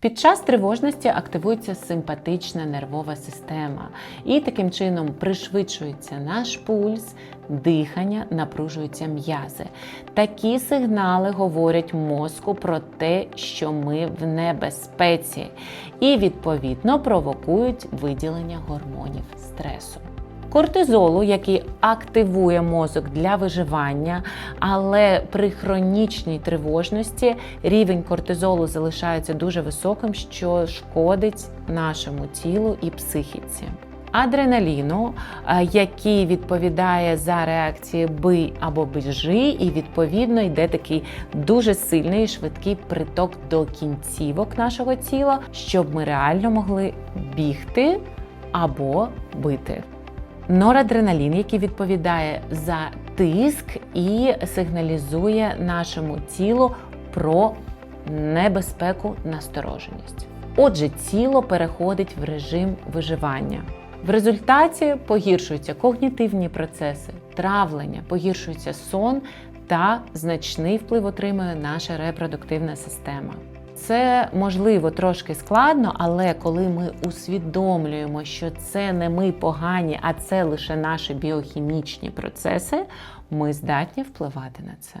Під час тривожності активується симпатична нервова система, і таким чином пришвидшується наш пульс, дихання, напружуються м'язи. Такі сигнали говорять мозку про те, що ми в небезпеці, і відповідно провокують виділення гормонів стресу. Кортизолу, який активує мозок для виживання, але при хронічній тривожності рівень кортизолу залишається дуже високим, що шкодить нашому тілу і психіці. Адреналіну, е, який відповідає за реакції бий або біжи, і відповідно йде такий дуже сильний і швидкий приток до кінцівок нашого тіла, щоб ми реально могли бігти або бити. Норадреналін, який відповідає за тиск і сигналізує нашому тілу про небезпеку, настороженість. Отже, тіло переходить в режим виживання. В результаті погіршуються когнітивні процеси, травлення, погіршується сон та значний вплив отримує наша репродуктивна система. Це можливо трошки складно, але коли ми усвідомлюємо, що це не ми погані, а це лише наші біохімічні процеси, ми здатні впливати на це.